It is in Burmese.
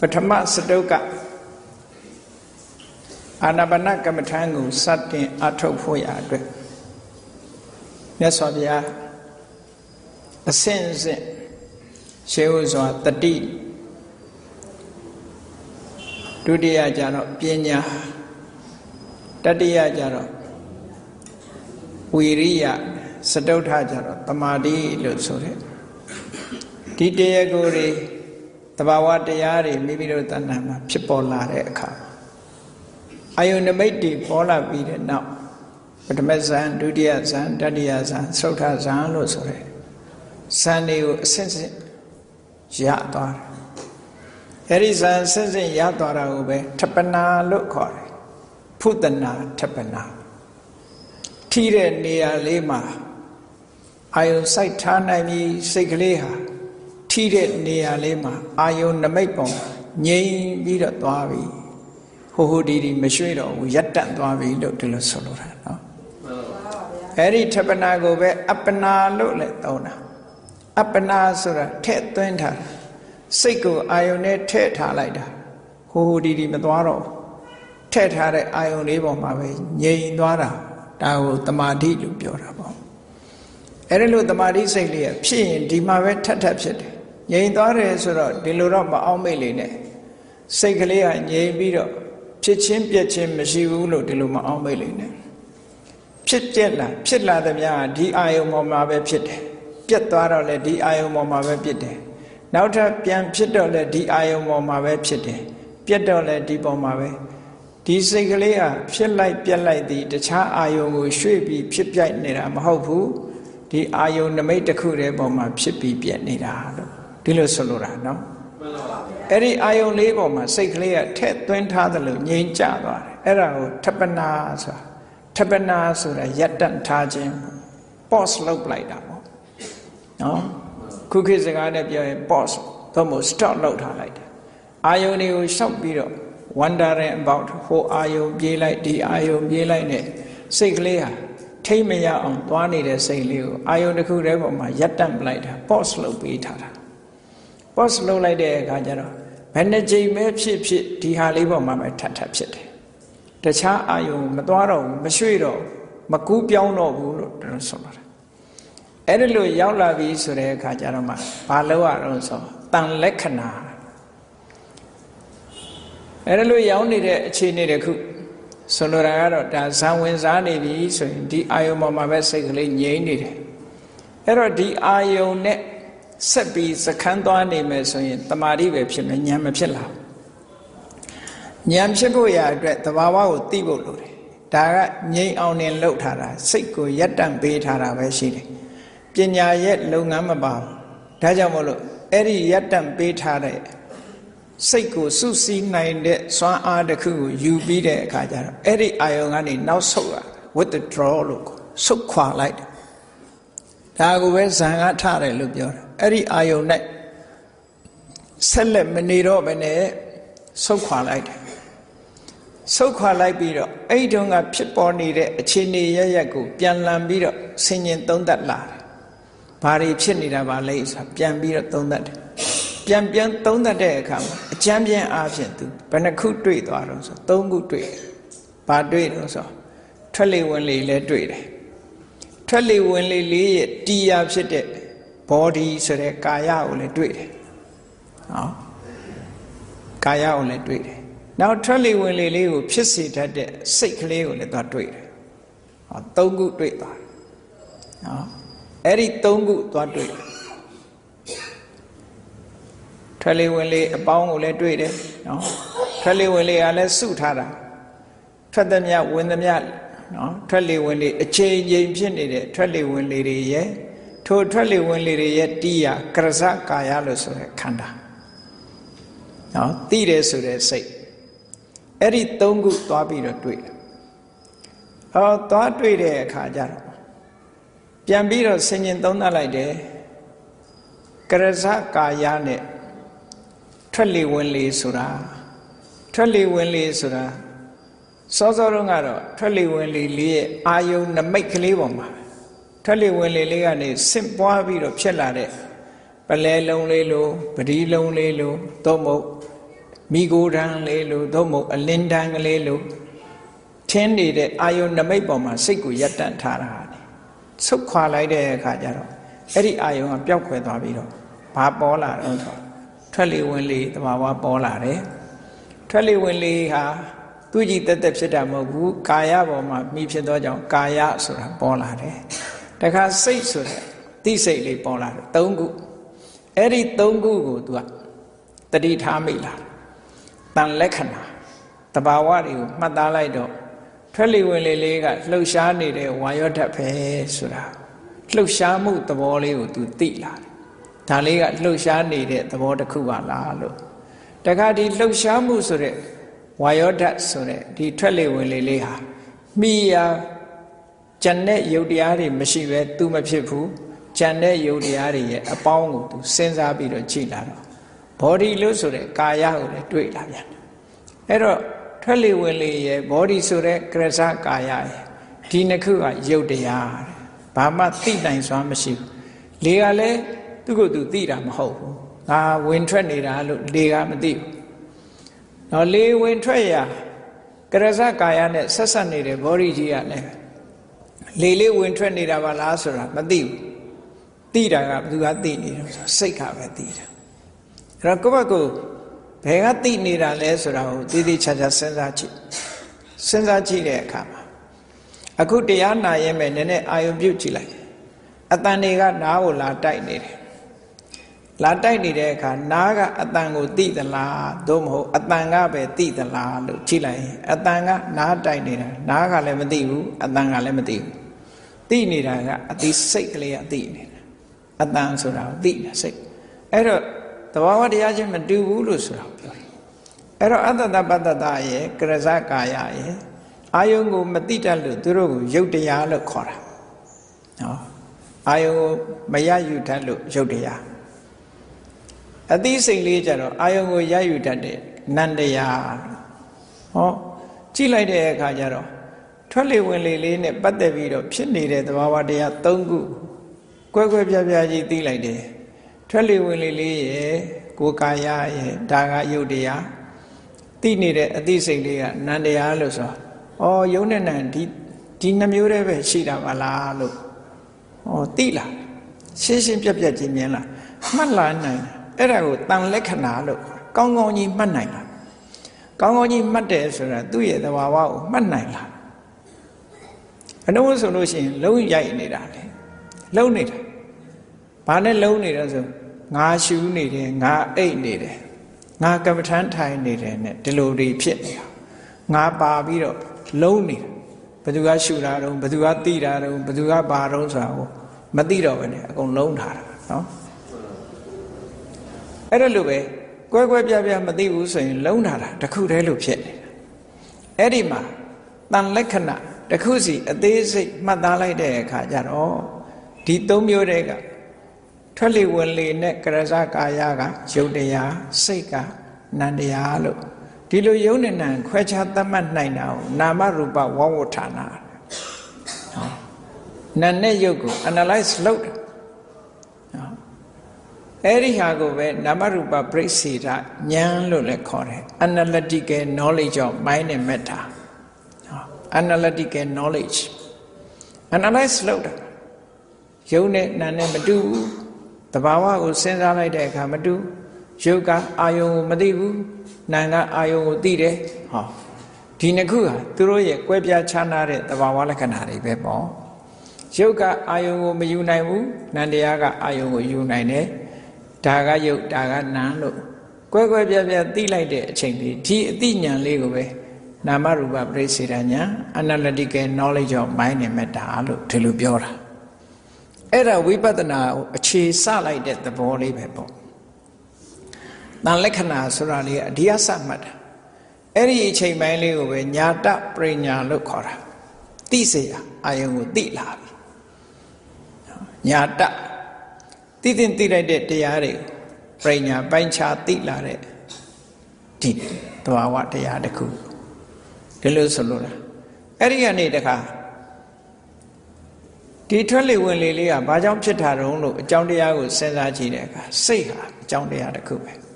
ပထမစတုကအာနာပါနကမ္မထာကိုစတင်အထုတ်ဖို့ရအတွက်မြတ်စွာဘုရားအစဉ်အစဉ်ရှေးဥစွာတတိဒုတိယကျတော့ပညာတတိယကျတော့ဝီရိယစတုထကျတော့တမာတိလို့ဆိုတဲ့ဒီတရားကိုယ်တွေ တဘာဝတရားတွေမိမိတို့တဏ္ဍာမှာဖြစ်ပေါ်လာတဲ့အခါအာယုန်နမိတ်တွေပေါ်လာပြီးတဲ့နောက်ပထမဇန်ဒုတိယဇန်တတိယဇန်သုထဇန်လို့ဆိုရဲဇန်တွေကိုအစစ်စစ်ရသွားတယ်အဲဒီဇန်စစ်စစ်ရသွားတာကိုပဲထပနာလို့ခေါ်တယ်ဖုတနာထပနာထိတဲ့နေရာလေးမှာအာယုန်စိုက်ထားနိုင်ပြီးစိတ်ကလေးဟာ ထိတဲ့နေရာလေးမှာအာယုန်နမိတ်ပုံငြိမ်ပြီးတော့သွားပြီဟိုဟိုဒီဒီမရွှေ့တော့ဘူးရက်တန့်သွားပြီလို့ဒီလိုဆိုလိုတာနော်အဲ့ဒီထပနာကိုပဲအပ္ပနာလို့လည်းသုံးတာအပ္ပနာဆိုတာထဲ့သွင်းထားတာစိတ်ကိုအာယုန်နဲ့ထဲ့ထားလိုက်တာဟိုဟိုဒီဒီမသွားတော့ထဲ့ထားတဲ့အာယုန်လေးပေါ်မှာပဲငြိမ်သွားတာဒါကိုတမာတိလို့ပြောတာပေါ့အဲ့ဒီလိုတမာတိစိတ်လေးကဖြစ်ရင်ဒီမှာပဲထက်ထက်ဖြစ်တယ် ငြိမ်သွားတယ်ဆိုတော့ဒီလိုတော့မအောင်မိတ်လေနဲ့စိတ်ကလေးကငြိမ်ပြီးတော့ဖြစ်ချင်းပြက်ချင်းမရှိဘူးလို့ဒီလိုမအောင်မိတ်လေနဲ့ဖြစ်ပြက်လာဖြစ်လာသမျှဒီအာယုံပေါ်မှာပဲဖြစ်တယ်ပြက်သွားတော့လေဒီအာယုံပေါ်မှာပဲဖြစ်တယ်နောက်ထပ်ပြန်ဖြစ်တော့လေဒီအာယုံပေါ်မှာပဲဖြစ်တယ်ပြက်တော့လေဒီပေါ်မှာပဲဒီစိတ်ကလေးဟာဖြစ်လိုက်ပြက်လိုက်သည်တခြားအာယုံကိုရွှေ့ပြီးဖြစ်ပြိုက်နေတာမဟုတ်ဘူးဒီအာယုံနမိတ်တစ်ခုတည်းပေါ်မှာဖြစ်ပြီးပြက်နေတာလို့ ဒီလိုဆိုလိုတာနော်အဲ့ဒီအာယုံလေးပေါ်မှာစိတ်ကလေးကထက်သွင်းထားသလိုငြိမ်ကြသွားတယ်အဲ့ဒါကိုထပနာဆိုတာထပနာဆိုတာရက်တန့်ထားခြင်း pause လုပ်လိုက်တာပေါ့နော်ခုခေတ်စကားနဲ့ပြောရင် pause သို့မဟုတ် stop လုပ်ထားလိုက်တယ်အာယုံတွေကိုရှောက်ပြီးတော့ wondering about ဟိုအာယုံပြေးလိုက်ဒီအာယုံပြေးလိုက်နဲ့စိတ်ကလေးဟာထိမ့်မရအောင်သွားနေတဲ့စိတ်လေးကိုအာယုံတစ်ခုတည်းပေါ်မှာရက်တန့်ပလိုက်တာ pause လုပ်ပေးထားတာ pause လုပ်လိုက်တဲ့အခါကျတော့ဘယ်နှကြိမ်ပဲဖြစ်ဖြစ်ဒီဟာလေးပေါ်မှာပဲထပ်ထပ်ဖြစ်တယ်တခြားအာယုံမသွားတော့ဘူးမရွှေ့တော့မကူးပြောင်းတော့ဘူးလို့တို့ဆိုပါတယ်အဲ့ဒီလိုရောက်လာပြီဆိုတဲ့အခါကျတော့မှဘာလို့ရအောင်ဆိုတန်လက္ခဏာအဲ့ဒီလိုရောက်နေတဲ့အခြေအနေတခုဆိုလိုတာကတော့ဒါဇံဝင်စားနေပြီဆိုရင်ဒီအာယုံပေါ်မှာပဲစိတ်ကလေးငြိမ်နေတယ်အဲ့တော့ဒီအာယုံနဲ့ ဆက်ပြီးစခန်းသွားနေမယ်ဆိုရင်တမာတိပဲဖြစ်မယ်ဉာဏ်မဖြစ်လာဉာဏ်ဖြစ်ဖို့ရအတွက်တဘာဝကိုသိဖို့လိုတယ်ဒါကငြိမ်အောင်နေလှုပ်ထားတာစိတ်ကိုရက်တန့်ပေးထားတာပဲရှိတယ်ပညာရဲ့လုပ်ငန်းမပါဘူးဒါကြောင့်မို့လို့အဲ့ဒီရက်တန့်ပေးထားတဲ့စိတ်ကိုစုစည်းနိုင်တဲ့စွမ်းအားတစ်ခုကိုယူပြီးတဲ့အခါကျတော့အဲ့ဒီအာယုံကနေနောက်ဆုတ်ရ withdraw လို့ဆုတ်ခွာလိုက်တယ် ဒါကိုပဲဇံကထတယ်လို့ပြောတယ်အဲ့ဒီအာယုံနဲ့ဆက်လက်မနေတော့ဘဲနဲ့ဆုတ်ခွာလိုက်တယ်ဆုတ်ခွာလိုက်ပြီးတော့အဲ့ဒီတုန်းကဖြစ်ပေါ်နေတဲ့အခြေအနေရရက်ကိုပြန်လည်ပြီးတော့ဆင်ញင်သုံးသပ်လာတယ်ဘာတွေဖြစ်နေတာပါလဲဆိုပြန်ပြီးတော့သုံးသပ်တယ်ပြန်ပြန်သုံးသပ်တဲ့အခါမှာအကျမ်းပြန်အားဖြင့်သူဘယ်နှခုတွေ့သွားတော့ဆိုသုံးခုတွေ့တယ်ဘာတွေ့တော့ဆိုထွက်လေဝင်လေလည်းတွေ့တယ် ထွက်လေဝင်လေလေးရဲ့တရားဖြစ်တဲ့ body ဆိုတဲ့ကာယကိုလည်းတွေ့တယ်။ဟောကာယကိုလည်းတွေ့တယ်။နောက်ထွက်လေဝင်လေလေးကိုဖြစ်စေတတ်တဲ့စိတ်ကလေးကိုလည်းသွားတွေ့တယ်။ဟောသုံးခုတွေ့သွားတယ်။ဟောအဲ့ဒီသုံးခုသွားတွေ့တယ်။ထွက်လေဝင်လေအပေါင်းကိုလည်းတွေ့တယ်နော်။ထွက်လေဝင်လေကလည်းစုထားတာ။ထွက်သမျှဝင်သမျှ နော်ထွက်လေဝင်လေအချိန်ချင်းဖြစ်နေတဲ့ထွက်လေဝင်လေတွေရဲ့ထိုထွက်လေဝင်လေတွေရဲ့တိယကရဇကာယလို့ဆိုတဲ့ခန္ဓာနော်သိတယ်ဆိုတဲ့စိတ်အဲ့ဒီသုံးခုသွားပြီးတော့တွေ့တယ်ဟောသွားတွေ့တဲ့အခါကျတော့ပြန်ပြီးတော့ဆင်ញင်သုံးသပ်လိုက်တယ်ကရဇကာယနဲ့ထွက်လေဝင်လေဆိုတာထွက်လေဝင်လေဆိုတာ စောစောတုန်းကတော့ထွက်လေဝင်လေလေးရဲ့အာယုံနမိတ်ကလေးပေါ်မှာထွက်လေဝင်လေလေးကနေဆင့်ပွားပြီးတော့ဖြစ်လာတဲ့ပလဲလုံးလေးလိုပဒီလုံးလေးလိုသို့မဟုတ်မိโกတန်းလေးလို့သို့မဟုတ်အလင်းတန်းကလေးလို့ထင်းနေတဲ့အာယုန်နမိတ်ပေါ်မှာစိတ်ကိုရပ်တန့်ထားတာလေဆုတ်ခွာလိုက်တဲ့အခါကျတော့အဲ့ဒီအာယုန်ကပျောက်ခွယ်သွားပြီးတော့ဘာပေါ်လာတော့ဆိုထွက်လေဝင်လေတဘာဝပေါ်လာတယ်ထွက်လေဝင်လေဟာ သူကြည်တက်တက်ဖြစ်တာမဟုတ်ဘူးကာယပေါ်မှာမိဖြစ်သောကြောင့်ကာယဆိုတာပေါ်လာတယ်တခါစိတ်ဆိုတဲ့သိစိတ်လေးပေါ်လာတယ်၃ခုအဲ့ဒီ၃ခုကို तू ကတတိထားမိလာတန်လက္ခဏာတဘာဝတွေကိုမှတ်သားလိုက်တော့ထွက်လေဝင်လေလေးကလှုပ်ရှားနေတဲ့ဝါယောဓာတ်ပဲဆိုတာလှုပ်ရှားမှုသဘောလေးကို तू သိလာတယ်ဒါလေးကလှုပ်ရှားနေတဲ့သဘောတစ်ခုပါလားလို့တခါဒီလှုပ်ရှားမှုဆိုတဲ့ ဝါယောဓာတ်ဆိုတဲ့ဒီထွက်လေဝင်လေလေးဟာမိယာကျန်တဲ့ယုတ်တရားတွေမရှိပဲ तू မဖြစ်ဘူးကျန်တဲ့ယုတ်တရားတွေရဲ့အပေါင်းကို तू စဉ်းစားပြီးတော့ကြည့်လာတော့ body လို့ဆိုတဲ့ကာယကိုလည်းတွေ့လာပြန်တယ်အဲ့တော့ထွက်လေဝင်လေရဲ့ body ဆိုတဲ့ကရဇကာယရဲ့ဒီနှစ်ခုကယုတ်တရားတဲ့ဘာမှသိနိုင်စွာမရှိဘူးလေကလည်းသူ့ကိုယ်သူသိတာမဟုတ်ဘူးငါဝင်ထွက်နေတာလို့လေကမသိဘူး တော့လေဝင်ထွက်ရာကရဇကာယနဲ့ဆက်ဆက်နေတဲ့ body ကြီးကလည်းလေလေးဝင်ထွက်နေတာပါလားဆိုတာမသိဘူးသိတာကဘယ်သူကသိနေတယ်ဆိုစိတ်ကပဲသိတာအဲ့တော့ကိုယ့်ဘက်ကိုဘယ်ကသိနေတာလဲဆိုတာကိုတည်တည်ချာချာစဉ်းစားကြည့်စဉ်းစားကြည့်တဲ့အခါမှာအခုတရားနာရင်ပဲနည်းနည်းအာယုံပြုတ်ကြည့်လိုက်အတန်တွေကနားကိုလာတိုက်နေတယ် လာတိုက်နေတဲ့အခါနားကအတန်ကိုသိသလားသို့မဟုတ်အတန်ကပဲသိသလားလို့ကြည့်လိုက်ရင်အတန်ကနားတိုက်နေတာနားကလည်းမသိဘူးအတန်ကလည်းမသိဘူးသိနေတာကအသိစိတ်ကလေးကသိနေတာအတန်ဆိုတာကိုသိနေစိတ်အဲ့တော့တဘာဝတရားချင်းမတူဘူးလို့ဆိုတာကိုပြောတယ်အဲ့တော့အတ္တတပတ္တတရဲ့ကရဇကာယရဲ့အာယုံကိုမတိတတ်လို့သူတို့ကိုယုတ်တရားလို့ခေါ်တာနော်အာယုံကိုမရယူတတ်လို့ယုတ်တရား အသိစိတ်လေးကြတော့အာယုံကိုရယူတတ်တဲ့နန္တရားဟောကြည့်လိုက်တဲ့အခါကျတော့ထွက်လေဝင်လေလေးနဲ့ပတ်သက်ပြီးတော့ဖြစ်နေတဲ့သဘာဝတရား၃ခုကွဲကွဲပြားပြားကြီးသိလိုက်တယ်ထွက်လေဝင်လေလေးရဲ့ကိုယ်ကာယရဲ့ဒါကယုတ်တရားသိနေတဲ့အသိစိတ်လေးကနန္တရားလို့ဆိုဩယုံနဲ့နံဒီဒီနှမျိုးတည်းပဲရှိတာပါလားလို့ဩသိလားရှင်းရှင်းပြက်ပြက်ချင်းမြင်လားမှတ်လာနိုင် အဲ့ဒါကိုတန်လက္ခဏာလို့ကောင်းကောင်းကြီးမှတ်နိုင်လားကောင်းကောင်းကြီးမှတ်တယ်ဆိုတာသူ့ရဲ့သဘာဝကိုမှတ်နိုင်လားအနှုံးဆိုလို့ရှိရင်လုံးရိုက်နေတာလေလုံးနေတာဘာနဲ့လုံးနေတော့ဆိုငါရှူနေတယ်ငါအိတ်နေတယ်ငါကမ္မထမ်းထိုင်နေတယ်နဲ့ဒီလိုတွေဖြစ်နေတာငါပါပြီးတော့လုံးနေတယ်ဘယ်သူကရှူတာတော့ဘယ်သူကတိတာတော့ဘယ်သူကပါတော့ဆိုတာကိုမသိတော့ဘဲနဲ့အကုန်လုံးထားတာနော် အဲ့ဒါလိုပဲကွဲကွဲပြားပြားမသိဘူးဆိုရင်လုံးထားတာတခုတည်းလို့ဖြစ်နေတာအဲ့ဒီမှာတန်လက္ခဏာတခုစီအသေးစိတ်မှတ်သားလိုက်တဲ့အခါကျတော့ဒီသုံးမျိုးတည်းကထွက်လေဝင်လေနဲ့ကရဇကာယကယုတ်တရားစိတ်ကနန္တရားလို့ဒီလိုယုံနဲ့နံခွဲခြားသတ်မှတ်နိုင်တာကိုနာမရူပဝဝဋ္ဌာနာနာနဲ့ယုတ်ကို analyze လုပ်တယ် အဲ့ဒီဟာကိုပဲနာမရူပပြိစေတဉာဏ်လို့လည်းခေါ်တယ် analytical knowledge of mind and matter analytical knowledge analyze လုပ်တာယုံနဲ့နာနဲ့မတူဘူးတဘာဝကိုစဉ်းစားလိုက်တဲ့အခါမတူယုတ်ကအာယုံကိုမသိဘူးနာကအာယုံကိုသိတယ်ဟောဒီနှစ်ခုဟာသူတို့ရဲ့ကွဲပြားခြားနာတဲ့တဘာဝလက္ခဏာတွေပဲပေါ့ယုတ်ကအာယုံကိုမယူနိုင်ဘူးနန္တရားကအာယုံကိုယူနိုင်တယ် ဒါကယုတ်ဒါကနာလို့ကွဲကွဲပြားပြားသိလိုက်တဲ့အချိန်လေးဒီအသိဉာဏ်လေးကိုပဲနာမရူပပရိစေတဉာဏ် analytical knowledge of mind and matter လို့ဒီလိုပြောတာအဲ့ဒါဝိပဿနာကိုအခြေစလိုက်တဲ့သဘောလေးပဲပေါ့တန်လက္ခဏာဆိုတာလေးအဒီယစမှတ်တာအဲ့ဒီအချိန်ပိုင်းလေးကိုပဲညာတပရိညာလို့ခေါ်တာသိစေရအာယုံကိုသိလာပြီညာတ သိသိသိလိုက်တဲ့တရားတွေပရိညာပိုင်းခြားသိလာတဲ့ဒီသဘာဝတရားတစ်ခုဒီလိုဆိုလို့လားအဲ့ဒီကနေတခါဒီထွက်လေဝင်လေလေးကဘာကြောင့်ဖြစ်တာတုံးလို့အကြောင်းတရားကိုစဉ်းစားကြည့်တဲ့အခါစိတ်ဟာအကြောင်းတရားတစ်ခုပဲ